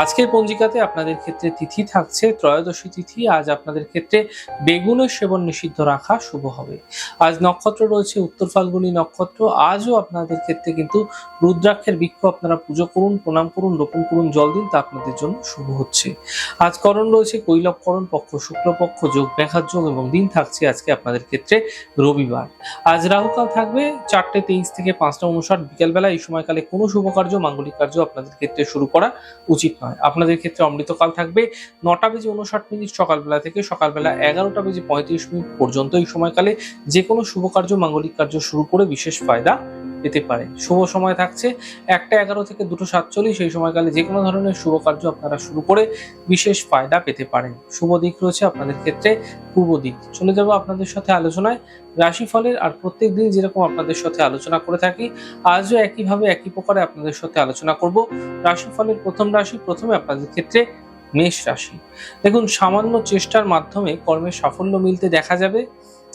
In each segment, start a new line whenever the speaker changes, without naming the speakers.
আজকের পঞ্জিকাতে আপনাদের ক্ষেত্রে তিথি থাকছে, ত্রয়োদশী তিথি। আজ আপনাদের ক্ষেত্রে বেগুনের সেবন নিষিদ্ধ রাখা শুভ হবে। আজ নক্ষত্র রয়েছে, উত্তর ফাল্গুনী নক্ষত্র। আজও আপনাদের ক্ষেত্রে কিন্তু রুদ্রাক্ষের বৃক্ষ আপনারা পুজো করুন, প্রণাম করুন, রোপণ করুন, জল দিন, তা আপনাদের জন্য শুভ হচ্ছে। আজ করণ রয়েছে কৈলবকরণ পক্ষ শুক্লপক্ষ যোগ ব্যাঘাত যোগ এবং দিন থাকছে আজকে আপনাদের ক্ষেত্রে রবিবার। আজ রাহুকাল থাকবে, চারটে তেইশ থেকে পাঁচটা উনষাট, বিকেলবেলা এই সময়কালে কোনো শুভ কার্য, মাঙ্গলিক কার্য আপনাদের ক্ষেত্রে শুরু করা উচিত নয় আপনাদের ক্ষেত্রে অমৃতকাল থাকবে। নটা বেজে উনষাট মিনিট সকালবেলা থেকে সকালবেলা এগারোটা বেজে পঁয়ত্রিশ মিনিট পর্যন্ত এই সময়কালে যে কোনো শুভ কার্য, মাঙ্গলিক কার্য শুরু করে বিশেষ ফায়দা পেতে পারেন শুভ সময় থাকছে একটা এগারো থেকে দুটো সাতচল্লিশ। সেই সময়কালে যে কোনো ধরনের শুভ কার্য আপনারা শুরু করে বিশেষ ফায়দা পেতে পারেন। শুভ দিক রয়েছে আপনাদের ক্ষেত্রে পূর্ব দিক। চলে যাব আপনাদের সাথে আলোচনায়। রাশিফলের আর প্রত্যেক দিন যেরকম আপনাদের সাথে আলোচনা করে থাকি, আজও একইভাবে একই প্রকারে আপনাদের সাথে আলোচনা করব। রাশিফলের প্রথম রাশি, প্রথমে আপনাদের ক্ষেত্রে মেষ রাশি। দেখুন, সামান্য চেষ্টার মাধ্যমে কর্মের সাফল্য মিলতে দেখা যাবে।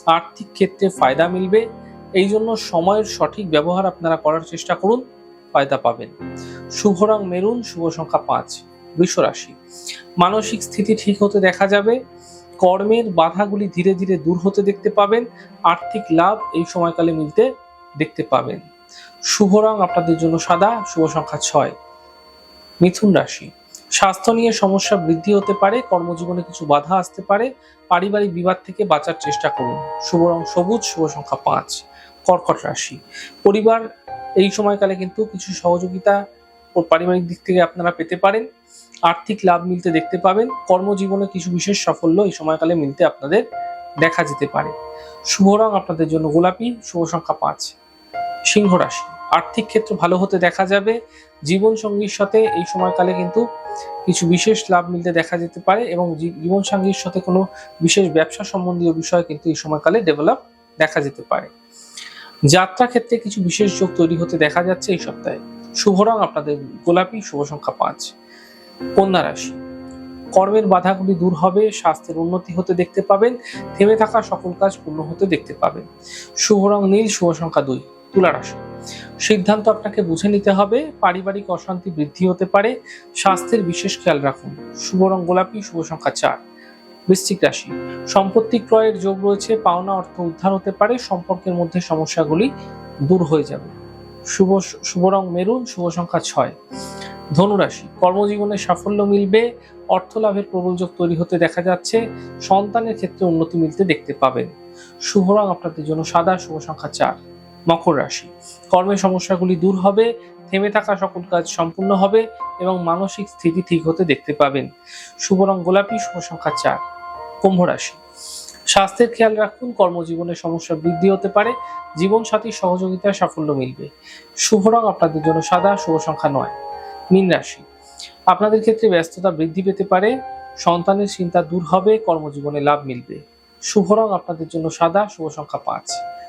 আর্থিক ক্ষেত্রে ফায়দা মিলবে। এই জন্য সময়ের সঠিক ব্যবহার আপনারা করার চেষ্টা করুন, ফায়দা পাবেন। শুভ রং মেরুন, শুভ সংখ্যা পাঁচ, বৃষ রাশি। মানসিক স্থিতি ঠিক হতে দেখা যাবে, কর্মের বাধাগুলি ধীরে ধীরে দূর হতে দেখতে পাবেন, আর্থিক লাভ এই সময়কালে মিলতে দেখতে পাবেন। শুভ রং আপনাদের জন্য সাদা, শুভ সংখ্যা ছয়। মিথুন রাশি। স্বাস্থ্য নিয়ে সমস্যা বৃদ্ধি হতে পারে, কর্মজীবনে কিছু বাধা আসতে পারে, পারিবারিক বিবাদ থেকে বাঁচার চেষ্টা করুন। শুভ রং সবুজ, শুভ সংখ্যা পাঁচ। কর্কট রাশি। পরিবার এই সময়কালে কিন্তু কিছু সহযোগিতা ও পারিবারিক দিক থেকে আপনারা পেতে পারেন। আর্থিক লাভ মিলতে দেখতে পাবেন। কর্মজীবনে কিছু বিশেষ সাফল্য এই সময়কালে মিলতে আপনাদের দেখা যেতে পারে। শুভ রং আপনাদের জন্য গোলাপি, শুভ সংখ্যা পাঁচ। সিংহ রাশি, আর্থিক ক্ষেত্র ভালো হতে দেখা যাবে। জীবন সঙ্গীর সাথে এই সময়কালে কিন্তু কিছু বিশেষ লাভ মিলতে দেখা যেতে পারে এবং জীবন সঙ্গীর সাথে কোনো বিশেষ ব্যবসা সম্বন্ধীয় বিষয় কিন্তু এই সময়কালে ডেভেলপ দেখা যেতে পারে। যাত্রা ক্ষেত্রে কিছু বিশেষ যোগ তৈরি হতে দেখা যাচ্ছে এই সপ্তাহে। শুভ রং আপনাদের গোলাপি, শুভ সংখ্যা পাঁচ। কন্যা রাশি, কর্মের বাধাগুলি দূর হবে, স্বাস্থ্যের উন্নতি হতে দেখতে পাবেন, থেমে থাকা সকল কাজ পূর্ণ হতে দেখতে পাবেন। শুভ রং নীল, শুভ সংখ্যা দুই, তুলা রাশি। সিদ্ধান্ত আপনাকে বুঝে নিতে হবে, পারিবারিক অশান্তি বৃদ্ধি হতে পারে, স্বাস্থ্যের বিশেষ খেয়াল রাখুন। শুভ রং গোলাপি, শুভ সংখ্যা চার। বৃশ্চিক রাশি। সম্পত্তি ক্রয়ের যোগ রয়েছে, পাওনা অর্থ উদ্ধার হতে পারে, সম্পর্কের মধ্যে সমস্যাগুলি দূর হয়ে যাবে। শুভ শুভ রং মেরুন, শুভ সংখ্যা ছয়। ধনুরাশি, কর্মজীবনে সাফল্য মিলবে, অর্থ লাভের প্রবল যোগ তৈরি হতে দেখা যাচ্ছে, সন্তানের ক্ষেত্রে উন্নতি মিলতে দেখতে পাবেন। শুভ রং আপনাদের জন্য সাদা, শুভ সংখ্যা চার। মকর রাশি। কর্মের সমস্যাগুলি দূর হবে, থেমে থাকা সকল কাজ সম্পূর্ণ হবে এবং মানসিক স্থিতি ঠিক হতে দেখতে পাবেন। শুভ রং গোলাপি, শুভ সংখ্যা চার। কুম্ভ রাশি। স্বাস্থ্যের খেয়াল রাখুন, কর্মজীবনে সমস্যা বৃদ্ধি হতে পারে জীবনসাথীর সহযোগিতায় সাফল্য মিলবে। শুভ রং আপনাদের জন্য সাদা, শুভ সংখ্যা নয়। মীন রাশি। আপনাদের ক্ষেত্রে ব্যস্ততা বৃদ্ধি পেতে পারে, সন্তানের চিন্তা দূর হবে, কর্মজীবনে লাভ মিলবে। শুভ রং আপনাদের জন্য সাদা, শুভ সংখ্যা পাঁচ।